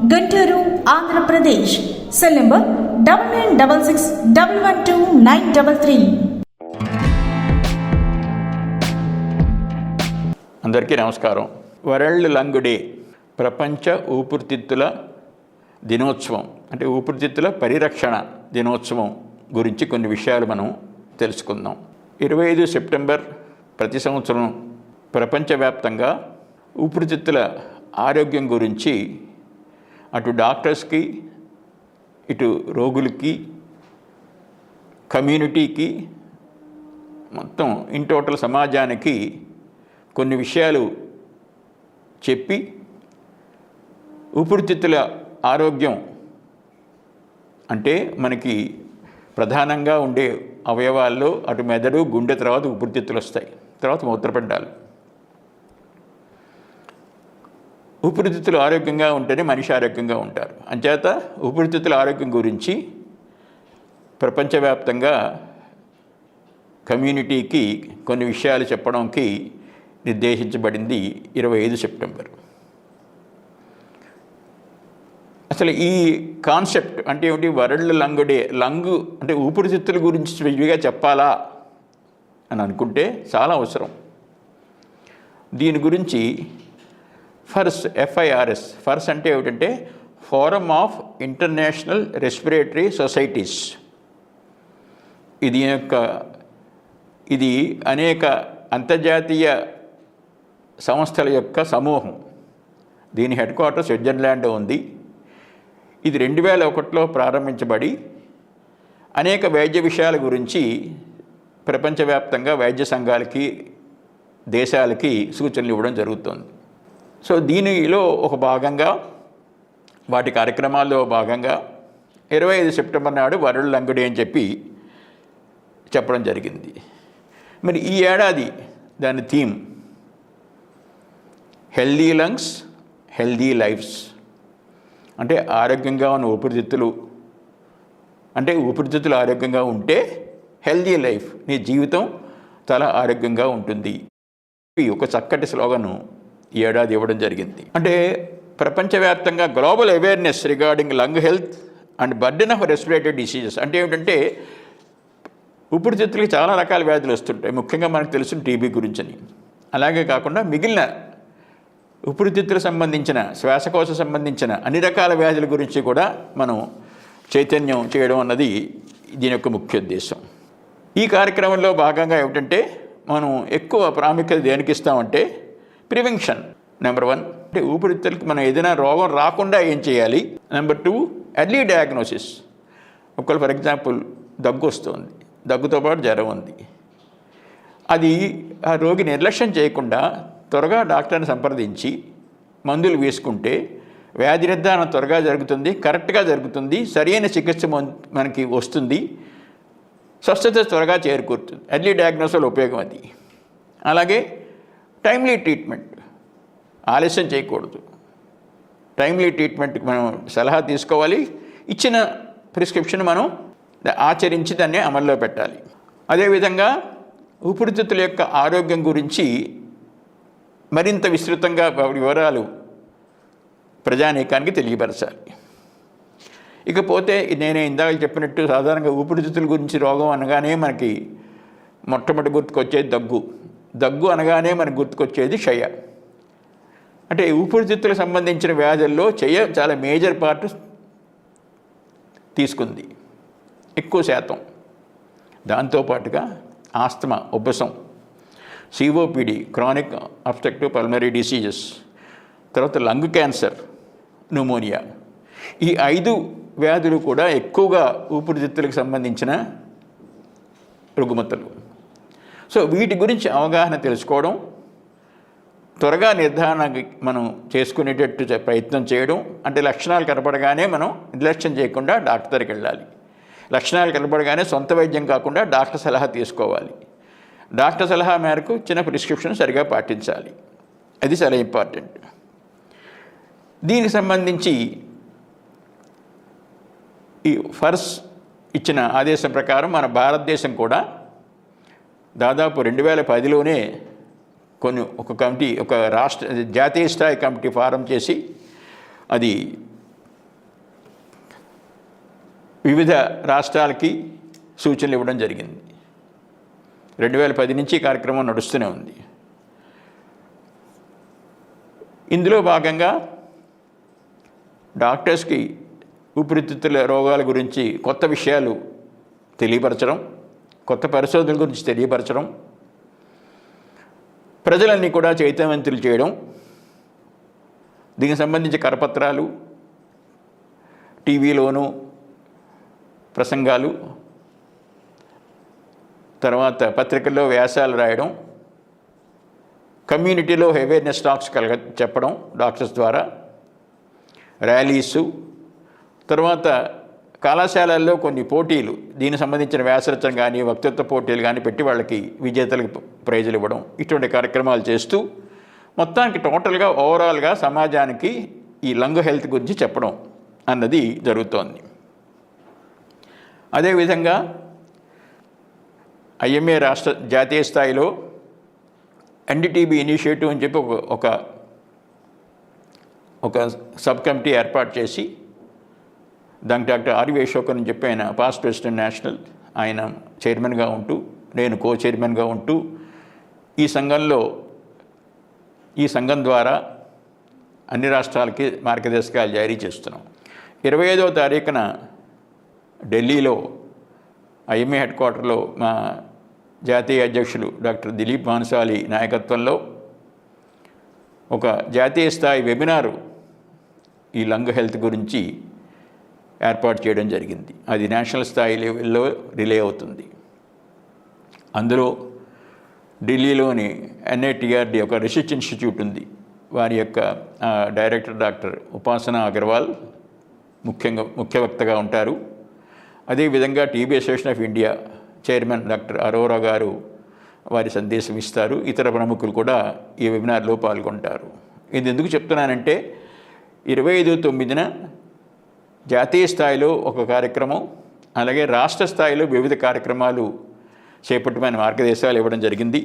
Guntur Andhra Pradesh. Cell number double nine double six double one two nine double three. అందరికీ నమస్కారం. World lung day ప్రపంచ ఊపిరితిత్తుల దినోత్సవం అంటే ఊపిరితిత్తుల పరిరక్షణ దినోత్సవం గురించి కొన్ని విషయాలు మనం తెలుసుకుందాం. ఇరవై ఐదు సెప్టెంబర్ ప్రతి సంవత్సరం ప్రపంచవ్యాప్తంగా ఊపిరితిత్తుల ఆరోగ్యం గురించి అటు డాక్టర్స్కి ఇటు రోగులకి కమ్యూనిటీకి మొత్తం ఇన్ టోటల్ సమాజానికి కొన్ని విషయాలు చెప్పి ఊపిరితిత్తుల ఆరోగ్యం అంటే మనకి ప్రధానంగా ఉండే అవయవాల్లో అటు మెదడు గుండె తర్వాత ఊపిరితిత్తులు వస్తాయి. తర్వాత మూత్రపిండాలు. ఊపిరితిత్తులు ఆరోగ్యంగా ఉంటేనే మనిషి ఆరోగ్యంగా ఉంటారు. అంచేత ఊపిరితిత్తుల ఆరోగ్యం గురించి ప్రపంచవ్యాప్తంగా కమ్యూనిటీకి కొన్ని విషయాలు చెప్పడానికి నిర్దేశించబడింది ఇరవై ఐదు సెప్టెంబర్. అసలు ఈ కాన్సెప్ట్ అంటే ఏమిటి? వరల్డ్ లంగ్ డే లంగ్ అంటే ఊపిరితిత్తుల గురించి స్పెసిఫిక్గా చెప్పాలా అని అనుకుంటే చాలా అవసరం. దీని గురించి ఫర్స్ ఎఫ్ఐఆర్ఎస్ ఫర్స్ అంటే ఏమిటంటే forum of international respiratory societies. ఇది యొక్క ఇది అనేక అంతర్జాతీయ సంస్థల యొక్క సమూహం. దీని హెడ్ క్వార్టర్ స్విట్జర్లాండ్ ఉంది. ఇది రెండు వేల ఒకటిలో ప్రారంభించబడి అనేక వైద్య విషయాల గురించి ప్రపంచవ్యాప్తంగా వైద్య సంఘాలకి దేశాలకి సూచనలు ఇవ్వడం జరుగుతుంది. సో దీనిలో ఒక భాగంగా వాటి కార్యక్రమాల్లో భాగంగా ఇరవై ఐదు సెప్టెంబర్ నాడు వరుడు లంగుడి అని చెప్పి చెప్పడం జరిగింది. మరి ఈ ఏడాది దాని theme healthy lungs healthy lifes. అంటే ఆరోగ్యంగా ఉన్న ఊపిరితిత్తులు. అంటే ఊపిరితిత్తులు ఆరోగ్యంగా ఉంటే హెల్దీ లైఫ్ నీ జీవితం చాలా ఆరోగ్యంగా ఉంటుంది. ఒక చక్కటి స్లోగను ఈ ఏడాది ఇవ్వడం జరిగింది. అంటే ప్రపంచవ్యాప్తంగా global awareness regarding lung health and burden of respiratory diseases అంటే ఏమిటంటే ఊపిరితిత్తులకి చాలా రకాల వ్యాధులు వస్తుంటాయి. ముఖ్యంగా మనకు తెలుసు టీబీ గురించని. అలాగే కాకుండా మిగిలిన ఊపిరితిత్తులకు సంబంధించిన శ్వాసకోశ సంబంధించిన అన్ని రకాల వ్యాధుల గురించి కూడా మనం చైతన్యం చేయడం అన్నది దీని యొక్క ముఖ్య ఉద్దేశం. ఈ కార్యక్రమంలో భాగంగా ఏమిటంటే మనం ఎక్కువ ప్రాముఖ్యత దేనికి ఇస్తామంటే ప్రివెన్షన్. నెంబర్ వన్ అంటే ఊపిరితిత్తులకి మనం ఏదైనా రోగం రాకుండా ఏం చేయాలి? నెంబర్ టూ ఎర్లీ డయాగ్నోసిస్ ఒకవేళ ఫర్ ఎగ్జాంపుల్ దగ్గు వస్తుంది. దగ్గుతో పాటు జ్వరం ఉంది. అది ఆ రోగి నిర్లక్ష్యం చేయకుండా త్వరగా డాక్టర్ని సంప్రదించి మందులు వేసుకుంటే వ్యాధి నిర్ధారణ త్వరగా జరుగుతుంది కరెక్ట్గా జరుగుతుంది సరైన చికిత్స మనకి వస్తుంది స్వస్థత త్వరగా చేరుకూరుతుంది. ఎర్లీ డయాగ్నోసిల్ ఉపయోగం అది. అలాగే టైమ్లీ ట్రీట్మెంట్ ఆలస్యం చేయకూడదు. టైమ్లీ ట్రీట్మెంట్కి మనం సలహా తీసుకోవాలి. ఇచ్చిన ప్రిస్క్రిప్షన్ మనం ఆచరించి దాన్ని అమల్లో పెట్టాలి. అదేవిధంగా ఊపిరితిత్తుల యొక్క ఆరోగ్యం గురించి మరింత విస్తృతంగా వివరాలు ప్రజానీకానికి తెలియపరచాలి. ఇకపోతే నేను ఇందాక చెప్పినట్టు సాధారణంగా ఊపిరితిత్తుల గురించి రోగం అనగానే మనకి మొట్టమొదటి గుర్తుకొచ్చేది దగ్గు. దగ్గు అనగానే మనకు గుర్తుకొచ్చేది క్షయ. అంటే ఊపిరితిత్తులకు సంబంధించిన వ్యాధుల్లో చెయ్య చాలా మేజర్ పార్ట్ తీసుకుంది. ఎక్కువ శాతం. దాంతోపాటుగా ఆస్తమా ఉబ్బసం COPD chronic obstructive pulmonary diseases తర్వాత లంగ్ క్యాన్సర్ న్యూమోనియా. ఈ ఐదు వ్యాధులు కూడా ఎక్కువగా ఊపిరితిత్తులకు సంబంధించిన రుగ్మతలు. సో వీటి గురించి అవగాహన తెలుసుకోవడం త్వరగా నిర్ధారణ మనం చేసుకునేటట్టు ప్రయత్నం చేయడం అంటే లక్షణాలు కనపడగానే మనం నిర్లక్ష్యం చేయకుండా డాక్టర్ దగ్గరికి వెళ్ళాలి. లక్షణాలు కనపడగానే సొంత వైద్యం కాకుండా డాక్టర్ సలహా తీసుకోవాలి. డాక్టర్ సలహా మేరకు చిన్న ప్రిస్క్రిప్షన్ సరిగా పాటించాలి. అది చాలా ఇంపార్టెంట్. దీనికి సంబంధించి ఈ ఫర్స్ ఇచ్చిన ఆదేశం ప్రకారం మన భారతదేశం కూడా దాదాపు రెండు వేల పదిలోనే కొన్ని ఒక కమిటీ ఒక రాష్ట్ర జాతీయ స్థాయి కమిటీ ఫారం చేసి అది వివిధ రాష్ట్రాలకి సూచనలు ఇవ్వడం జరిగింది. రెండు వేల పది నుంచి కార్యక్రమం నడుస్తూనే ఉంది. ఇందులో భాగంగా డాక్టర్స్కి ఊపిరితిత్తుల రోగాల గురించి కొత్త విషయాలు తెలియపరచడం కొత్త పరిశోధనల గురించి తెలియపరచడం ప్రజలన్నీ కూడా చైతన్యవంతులు చేయడం దీనికి సంబంధించి కరపత్రాలు టీవీలోను ప్రసంగాలు తర్వాత పత్రికల్లో వ్యాసాలు రాయడం కమ్యూనిటీలో అవేర్నెస్ టాక్స్ కలగ చెప్పడం డాక్టర్స్ ద్వారా ర్యాలీసు తర్వాత కళాశాలల్లో కొన్ని పోటీలు దీనికి సంబంధించిన వ్యాసరచన కానీ వక్తృత్వ పోటీలు కానీ పెట్టి వాళ్ళకి విజేతలకు ప్రైజులు ఇవ్వడం ఇటువంటి కార్యక్రమాలు చేస్తూ మొత్తానికి టోటల్గా ఓవరాల్గా సమాజానికి ఈ లంగ్ హెల్త్ గురించి చెప్పడం అన్నది జరుగుతోంది. అదేవిధంగా ఐఎంఏ రాష్ట్ర జాతీయ స్థాయిలో ఎన్డిటీబీ ఇనిషియేటివ్ అని చెప్పి ఒక ఒక ఒక సబ్ కమిటీ ఏర్పాటు చేసి దానికి డాక్టర్ ఆర్వి అశోకన్ అని చెప్పి ఆయన పాస్ట్ ప్రెసిడెంట్ నేషనల్ ఆయన చైర్మన్గా ఉంటూ నేను కో చైర్మన్గా ఉంటూ ఈ సంఘంలో ఈ సంఘం ద్వారా అన్ని రాష్ట్రాలకి మార్గదర్శకాలు జారీ చేస్తున్నాం. ఇరవై ఐదవ తారీఖున ఢిల్లీలో ఐఎంఏ హెడ్ క్వార్టర్లో మా జాతీయ అధ్యక్షులు డాక్టర్ దిలీప్ మాన్సాలి నాయకత్వంలో ఒక జాతీయ స్థాయి వెబినారు ఈ లంగ్ హెల్త్ గురించి ఏర్పాటు చేయడం జరిగింది. అది నేషనల్ స్థాయి లెవెల్లో రిలే అవుతుంది. అందులో ఢిల్లీలోని ఎన్ఐటిఆర్డి ఒక రీసెర్చ్ ఇన్స్టిట్యూట్ ఉంది. వారి యొక్క డైరెక్టర్ డాక్టర్ ఉపాసన అగర్వాల్ ముఖ్యంగా ముఖ్య వక్తగా ఉంటారు. అదేవిధంగా TB association of India chairman doctor Arora గారు వారి సందేశం ఇస్తారు. ఇతర ప్రముఖులు కూడా ఈ వెబినార్లో పాల్గొంటారు. ఇది ఎందుకు చెప్తున్నానంటే ఇరవై ఐదు తొమ్మిదిన జాతీయ స్థాయిలో ఒక కార్యక్రమం అలాగే రాష్ట్ర స్థాయిలో వివిధ కార్యక్రమాలు చేపట్టమని మార్గదర్శకాలు ఇవ్వడం జరిగింది.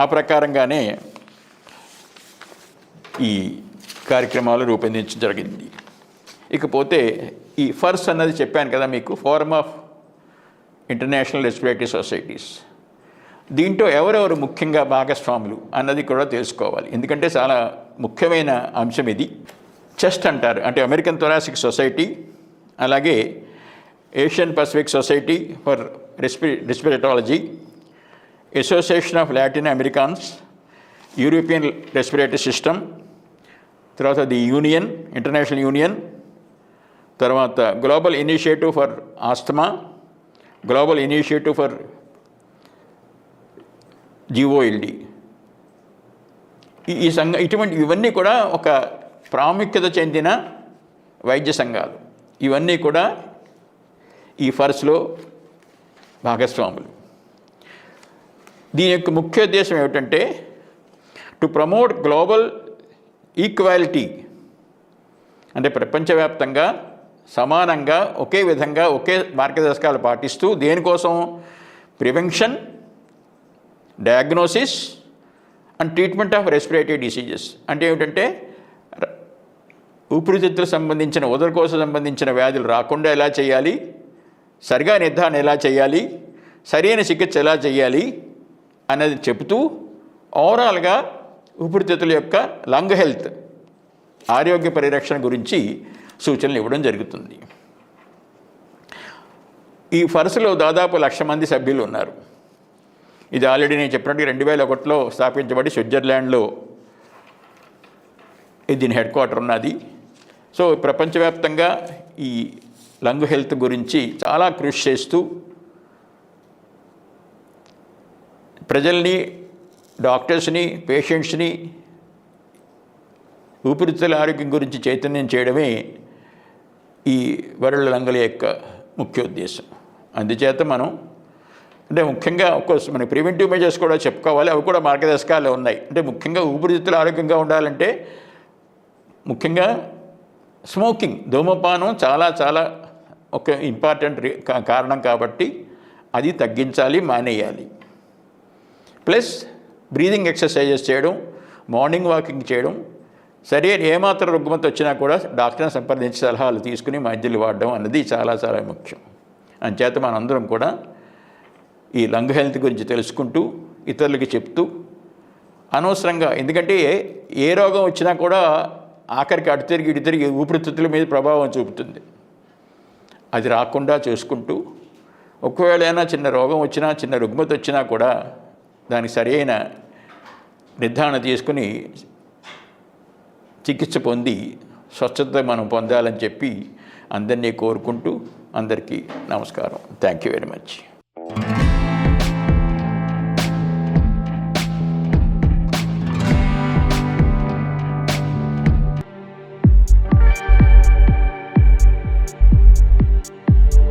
ఆ ప్రకారంగానే ఈ కార్యక్రమాలు రూపొందించడం జరిగింది. ఇకపోతే ఈ ఫర్స్ అన్నది చెప్పాను కదా మీకు forum of international respiratory societies. దీంట్లో ఎవరెవరు ముఖ్యంగా భాగస్వాములు అన్నది కూడా తెలుసుకోవాలి. ఎందుకంటే చాలా ముఖ్యమైన అంశం ఇది. చెస్ట్ అంటారు. అంటే అమెరికన్ థొరాసిక్ సొసైటీ అలాగే Asian Pacific society for respi respiratology association of Latin Americans European respiratory system తర్వాత ది యూనియన్ ఇంటర్నేషనల్ యూనియన్ తర్వాత global initiative for asthma global initiative for GOLD ఈ ఈ సంఘ ఇటువంటి ఇవన్నీ కూడా ఒక ప్రాముఖ్యత చెందిన వైద్య సంఘాలు. ఇవన్నీ కూడా ఈ ఫర్స్లో భాగస్వాములు. దీని యొక్క ముఖ్య ఉద్దేశం ఏమిటంటే టు ప్రమోట్ గ్లోబల్ ఈక్వాలిటీ అంటే ప్రపంచవ్యాప్తంగా సమానంగా ఒకే విధంగా ఒకే మార్గదర్శకాలు పాటిస్తూ దేనికోసం? Prevention diagnosis and treatment of respiratory diseases అంటే ఏమిటంటే ఊపిరితిత్తులకు సంబంధించిన ఉదరకోశ సంబంధించిన వ్యాధులు రాకుండా ఎలా చేయాలి? సరిగా నిర్ధారణ ఎలా చేయాలి? సరైన చికిత్స ఎలా చేయాలి? అనేది చెబుతూ ఓవరాల్గా ఊపిరితిత్తుల యొక్క లంగ్ హెల్త్ ఆరోగ్య పరిరక్షణ గురించి సూచనలు ఇవ్వడం జరుగుతుంది. ఈ ఫరసులో దాదాపు లక్ష మంది సభ్యులు ఉన్నారు. ఇది ఆల్రెడీ నేను చెప్పినట్టు రెండు వేల ఒకటిలో స్థాపించబడి స్విట్జర్లాండ్లో దీని హెడ్ క్వార్టర్ ఉన్నది. సో ప్రపంచవ్యాప్తంగా ఈ లంగ్ హెల్త్ గురించి చాలా కృషి చేస్తూ ప్రజల్ని డాక్టర్స్ని పేషెంట్స్ని ఊపిరితిత్తుల ఆరోగ్యం గురించి చైతన్యం చేయడమే ఈ వరల్డ్ లంగల యొక్క ముఖ్య ఉద్దేశం అందుచేత మనం అంటే ముఖ్యంగా కోర్స్ మన ప్రివెంటివ్ మెజర్స్ కూడా చెప్పుకోవాలి అవి కూడా మార్గదర్శకాలు ఉన్నాయి. అంటే ముఖ్యంగా ఊపిరితిత్తులు ఆరోగ్యంగా ఉండాలంటే ముఖ్యంగా స్మోకింగ్ ధూమపానం చాలా చాలా ఒక ఇంపార్టెంట్ రీ- కా- కారణం కాబట్టి అది తగ్గించాలి మానేయాలి. ప్లస్ బ్రీదింగ్ ఎక్సర్సైజెస్ చేయడం మార్నింగ్ వాకింగ్ చేయడం సరైన ఏమాత్రం రుగ్మత వచ్చినా కూడా డాక్టర్ని సంప్రదించి సలహాలు తీసుకుని మధ్యలు వాడడం అన్నది చాలా చాలా ముఖ్యం. అంచేత మనందరం కూడా ఈ లంగ్ హెల్త్ గురించి తెలుసుకుంటూ ఇతరులకి చెప్తూ అనవసరంగా ఎందుకంటే ఏ రోగం వచ్చినా కూడా ఆఖరికి అటు తిరిగి ఇటు తిరిగి ఊపిరితిత్తుల మీద ప్రభావం చూపుతుంది. అది రాకుండా చూసుకుంటూ ఒకవేళ అయినా చిన్న రోగం వచ్చినా చిన్న రుగ్మత వచ్చినా కూడా దానికి సరైన నిర్ధారణ తీసుకుని చికిత్స పొంది స్వచ్ఛత మనం పొందాలని చెప్పి అందరినీ కోరుకుంటూ అందరికీ నమస్కారం. Thank you very much